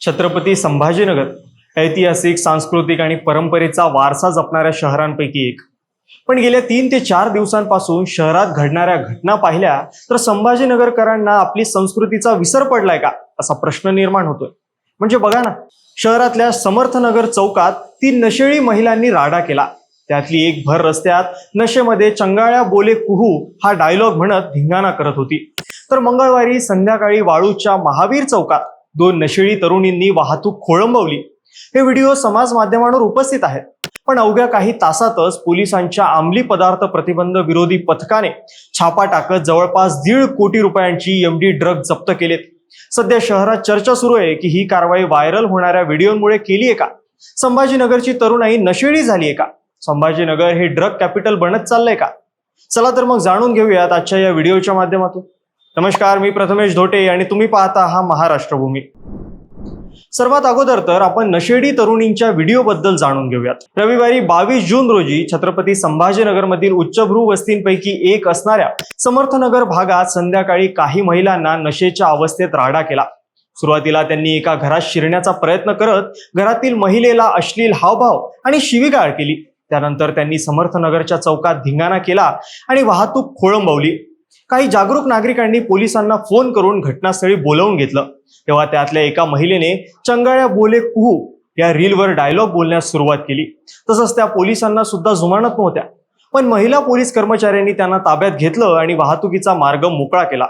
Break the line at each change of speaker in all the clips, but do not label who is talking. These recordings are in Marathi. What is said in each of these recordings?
छत्रपती संभाजीनगर ऐतिहासिक सांस्कृतिक आणि परंपरेचा वारसा जपणाऱ्या शहरांपैकी एक. पण गेल्या तीन ते चार दिवसांपासून शहरात घडणाऱ्या घटना पाहिल्या तर संभाजीनगरकरांना आपली संस्कृतीचा विसर पडलाय का असा प्रश्न निर्माण होतोय. म्हणजे बघा ना शहरातल्या समर्थनगर चौकात तीन नशेळी महिलांनी राडा केला. त्यातली एक भर रस्त्यात नशेमध्ये चंगाळ्या बोले कुहू हा डायलॉग म्हणत धिंगाणा करत होती. तर मंगळवारी संध्याकाळी वाळूच्या महावीर चौकात दोन नशेळी तरुणींनी वाहतूक खोळंबवली. हे व्हिडिओ समाज माध्यमांवर उपस्थित आहेत. पण अवघ्या काही तासातच पोलिसांच्या अंमली पदार्थ प्रतिबंध विरोधी पथकाने छापा टाकत जवळपास दीड कोटी रुपयांची एमडी ड्रग जप्त केलेत. सध्या शहरात चर्चा सुरू आहे की ही कारवाई व्हायरल होणाऱ्या व्हिडिओमुळे केली आहे का? संभाजीनगरची तरुणाई नशेळी झाली आहे का? संभाजीनगर हे ड्रग कॅपिटल बनत चाललंय का? चला तर मग जाणून घेऊयात आजच्या या व्हिडिओच्या माध्यमातून. नमस्कार मी प्रथमेश धोटे आणि तुम्ही पाहता हा महाराष्ट्रभूमी. सर्वात अगोदर तर आपण नशेडी तरुणींच्या व्हिडिओबद्दल जाणून घेऊयात. रविवारी बावीस जून रोजी छत्रपती संभाजीनगरमधील उच्चभ्रू वस्तींपैकी एक असणाऱ्या समर्थनगर भागात संध्याकाळी काही महिलांना नशेच्या अवस्थेत राडा केला. सुरुवातीला त्यांनी एका घरात शिरण्याचा प्रयत्न करत घरातील महिलेला अश्लील हावभाव आणि शिवीगाळ केली. त्यानंतर त्यांनी समर्थनगरच्या चौकात धिंगाणा केला आणि वाहतूक खोळंबवली. काही जागरूक नागरिकांनी पोलिसांना फोन करून घटनास्थळी बोलवून घेतलं. तेव्हा त्यातल्या एका महिलेने चंगाळ्या बोले कुहू या रीलवर डायलॉग बोलण्यास सुरुवात केली. तसंच त्या पोलिसांना सुद्धा जुमानत नव्हत्या. पण महिला पोलीस कर्मचाऱ्यांनी त्यांना ताब्यात घेतलं आणि वाहतुकीचा मार्ग मोकळा केला.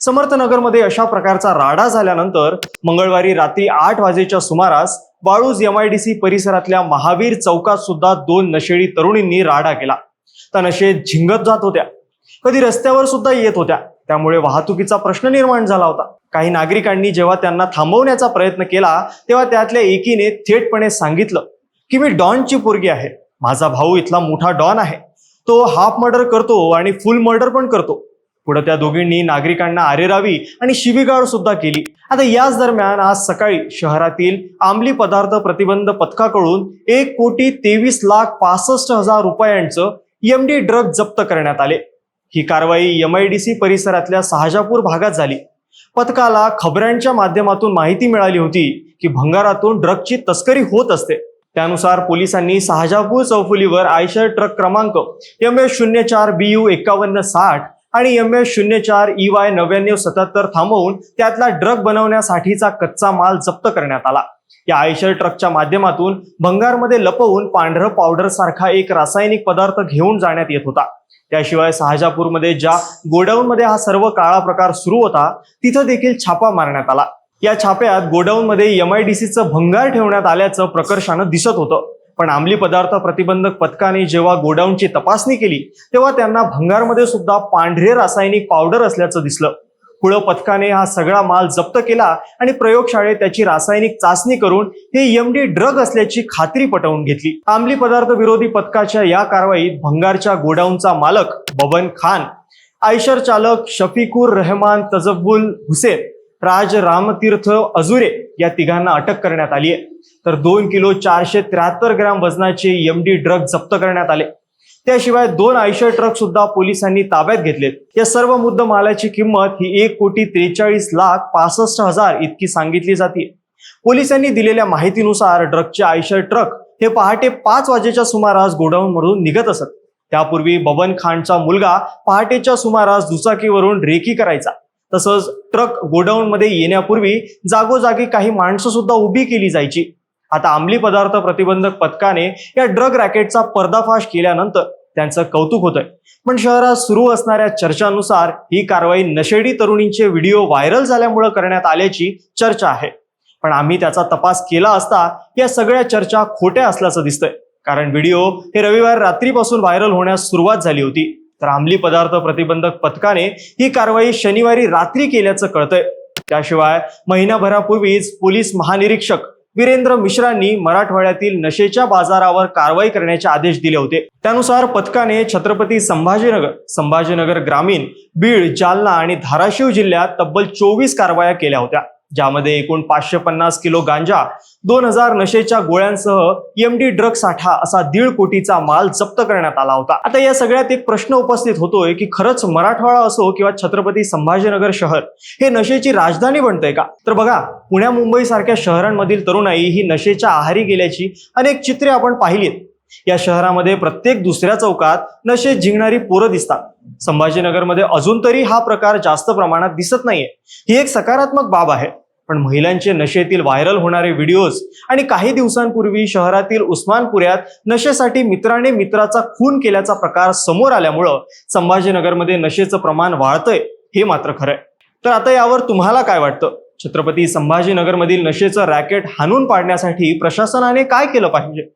समर्थनगरमध्ये अशा प्रकारचा राडा झाल्यानंतर मंगळवारी रात्री आठ वाजेच्या सुमारास वाळूज एमआयडीसी परिसरातल्या महावीर चौकात सुद्धा दोन नशेडी तरुणींनी राडा केला. त्या नशेत झिंगत जात होत्या. कधी रस्त्यावर सुद्धा येत होत्या. त्यामुळे वाहतुकीचा प्रश्न निर्माण झाला होता. काही नागरिकांनी जेव्हा त्यांना थांबवण्याचा प्रयत्न केला तेव्हा त्यातल्या एकीने थेटपणे सांगितलं की मी डॉनची पोरगी आहे. माझा भाऊ इथला मोठा डॉन आहे. तो हाफ मर्डर करतो आणि फुल मर्डर पण करतो. पुढे त्या दोघींनी नागरिकांना आरेरावी आणि शिवीगाळ सुद्धा केली. आता याच दरम्यान आज सकाळी शहरातील आंबली पदार्थ प्रतिबंध पथकाकडून एक कोटी तेवीस लाख पासष्ट हजार रुपयांचं एमडी ड्रग जप्त करण्यात आले. ही कारवाई एमआयडीसी परिसरातल्या शहाजापूर भागात झाली. पथकाला खबऱ्यांच्या माध्यमातून माहिती मिळाली होती की भंगारातून ड्रगची तस्करी होत असते. त्यानुसार पोलिसांनी शहाजापूर चौफुलीवर आयशर ट्रक क्रमांक एम एस शून्य चार बी यू एकावन्न साठ आणि एम एस शून्य चार ई वाय नव्याण्णव सत्याहत्तर थांबवून त्यातला ड्रग बनवण्यासाठीचा कच्चा माल जप्त करण्यात आला. या आयशर ट्रकच्या माध्यमातून भंगारमध्ये लपवून पांढरं पावडर सारखा एक रासायनिक पदार्थ घेऊन जाण्यात येत होता. त्याशिवाय शहाजापूरमध्ये ज्या गोडाऊनमध्ये हा सर्व काळा प्रकार सुरू होता तिथं देखील छापा मारण्यात आला. या छाप्यात गोडाऊनमध्ये एमआयडीसीचं भंगार ठेवण्यात आल्याचं प्रकर्षानं दिसत होतं. पण अंमली पदार्थ प्रतिबंधक पथकाने जेव्हा गोडाऊनची तपासणी केली तेव्हा त्यांना भंगारमध्ये सुद्धा पांढरे रासायनिक पावडर असल्याचं दिसलं. पुढं पथकाने हा सगळा माल जप्त केला आणि प्रयोगशाळेत त्याची रासायनिक चाचणी करून हे एमडी ड्रग असल्याची खात्री पटवून घेतली. अंमली पदार्थ विरोधी पथकाच्या या कारवाईत भंगारच्या गोडाऊनचा मालक बबन खान आयशर चालक शफिकूर रहमान तजबुल हुसेन राज रामतीर्थ अजुरे या तिघांना अटक करण्यात आली आहे. तर दोन किलो चारशे त्र्याहत्तर ग्रॅम वजनाचे एमडी ड्रग जप्त करण्यात आले. त्याशिवाय दोन आयशर ट्रक सुद्धा पोलिसांनी ताब्यात घेतलेत. या सर्व मुद्दमालाची किंमत ही एक कोटी त्रेचाळीस लाख पासष्ट हजार इतकी सांगितली जाते. पोलिसांनी दिलेल्या माहितीनुसार ड्रगचे आयशर ट्रक हे पहाटे पाच वाजेच्या सुमारास गोडाऊन मधून निघत असत. त्यापूर्वी बबन खानचा मुलगा पहाटेच्या सुमारास दुचाकीवरून रेकी करायचा. तसंच ट्रक गोडाऊन मध्ये येण्यापूर्वी जागोजागी काही माणसं सुद्धा उभी केली जायची. आता अंमली पदार्थ प्रतिबंधक पथकाने या ड्रग रॅकेटचा पर्दाफाश केल्यानंतर त्यांचं कौतुक होतंय. पण शहरात सुरू असणाऱ्या चर्चानुसार ही कारवाई नशेडी तरुणींचे व्हिडिओ व्हायरल झाल्यामुळे करण्यात आल्याची चर्चा आहे. पण आम्ही त्याचा तपास केला असता या सगळ्या चर्चा खोट्या असल्याचं दिसतंय. कारण व्हिडिओ हे रविवार रात्रीपासून व्हायरल होण्यास सुरुवात झाली होती. तर अंमली पदार्थ प्रतिबंधक पथकाने ही कारवाई शनिवारी रात्री केल्याचं कळतंय. त्याशिवाय महिनाभरापूर्वीच पोलीस महानिरीक्षक वीरेंद्र मिश्रांनी मराठवाड्यातील नशेच्या बाजारावर कारवाई करण्याचे आदेश दिले होते. त्यानुसार पथकाने छत्रपती संभाजीनगर संभाजीनगर ग्रामीण बीड जालना आणि धाराशिव जिल्ह्यात तब्बल चोवीस कारवाया केल्या होत्या. ज्यामध्ये एकूण पाचशे पन्नास किलो गांजा दोन हजार नशेच्या गोळ्यांसह एम डी ड्रग साठा असा दीड कोटीचा माल जप्त करण्यात आला होता. आता या सगळ्यात एक प्रश्न उपस्थित होतोय की खरंच मराठवाडा असो किंवा छत्रपती संभाजीनगर शहर हे नशेची राजधानी बनतंय का? तर बघा पुण्या मुंबई सारख्या शहरांमधील तरुणाई ही नशेच्या आहारी गेल्याची अनेक चित्रे आपण पाहिलीत. या शहरामध्ये प्रत्येक दुसऱ्या चौकात नशेत जिंकणारी पोरं दिसतात. संभाजीनगरमध्ये अजून तरी हा प्रकार जास्त प्रमाणात दिसत नाहीये. ही एक सकारात्मक बाब आहे. पण महिलांचे नशेतील व्हायरल होणारे व्हिडिओज आणि काही दिवसांपूर्वी शहरातील उस्मानपुऱ्यात नशेसाठी मित्राने मित्राचा खून केल्याचा प्रकार समोर आल्यामुळं संभाजीनगरमध्ये नशेचं प्रमाण वाढतंय हे मात्र खरंय. तर आता यावर तुम्हाला काय वाटतं? छत्रपती संभाजीनगरमधील नशेचं रॅकेट हाणून पाडण्यासाठी प्रशासनाने काय केलं पाहिजे?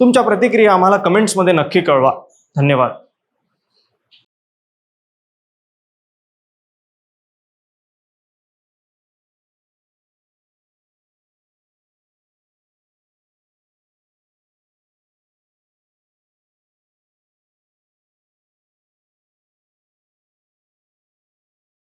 तुमच्या प्रतिक्रिया आम्हाला कमेंट्समध्ये नक्की कळवा. धन्यवाद.